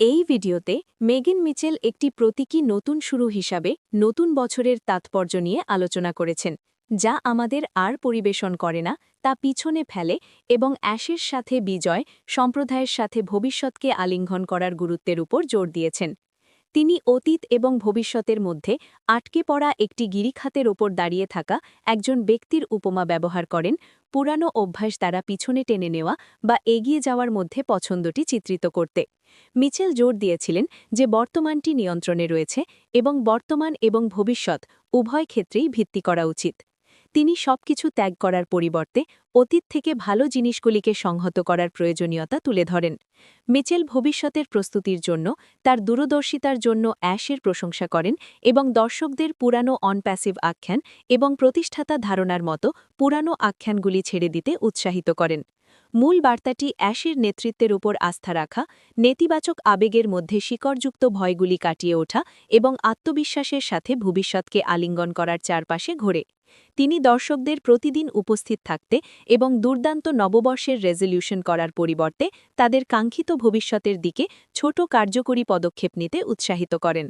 এই ভিডিওতে মেগিন মিচেল একটি প্রতীকী নতুন শুরু হিসাবে নতুন বছরের তাৎপর্য নিয়ে আলোচনা করেছেন, যা আমাদের আর পরিবেশন করে না, তা পিছনে ফেলে এবং অ্যাশের সাথে বিজয়, সম্প্রদায়ের সাথে ভবিষ্যৎকে আলিঙ্ঘন করার গুরুত্বের উপর জোর দিয়েছেন। তিনি অতীত এবং ভবিষ্যতের মধ্যে আটকে পড়া একটি গিরিখাতের ওপর দাঁড়িয়ে থাকা একজন ব্যক্তির উপমা ব্যবহার করেন, পুরানো অভ্যাস দ্বারা পিছনে টেনে নেওয়া বা এগিয়ে যাওয়ার মধ্যে পছন্দটি চিত্রিত করতে। মিচেল জোর দিয়েছিলেন যে বর্তমানটি নিয়ন্ত্রণে রয়েছে এবং বর্তমান এবং ভবিষ্যৎ উভয় ক্ষেত্রেই ভিত্তি করা উচিত। তিনি সবকিছু ত্যাগ করার পরিবর্তে অতীত থেকে ভালো জিনিসগুলিকে সংহত করার প্রয়োজনীয়তা তুলে ধরেন। মিচেল ভবিষ্যতের প্রস্তুতির জন্য, তার দূরদর্শিতার জন্য অ্যাশের প্রশংসা করেন এবং দর্শকদের পুরানো অনপ্যাসিভ আখ্যান এবং প্রতিষ্ঠাতা ধারণার মতো পুরানো আখ্যানগুলি ছেড়ে দিতে উৎসাহিত করেন। মূল বার্তাটি অ্যাশের নেতৃত্বের উপর আস্থা রাখা, নেতিবাচক আবেগের মধ্যে শিকড়যুক্ত ভয়গুলি কাটিয়ে ওঠা এবং আত্মবিশ্বাসের সাথে ভবিষ্যৎকে আলিঙ্গন করার চারপাশে ঘোরে। তিনি দর্শকদের প্রতিদিন উপস্থিত থাকতে এবং দুর্দান্ত নববর্ষের রেজলিউশন করার পরিবর্তে তাদের কাঙ্ক্ষিত ভবিষ্যতের দিকে ছোট কার্যকরী পদক্ষেপ নিতে উৎসাহিত করেন।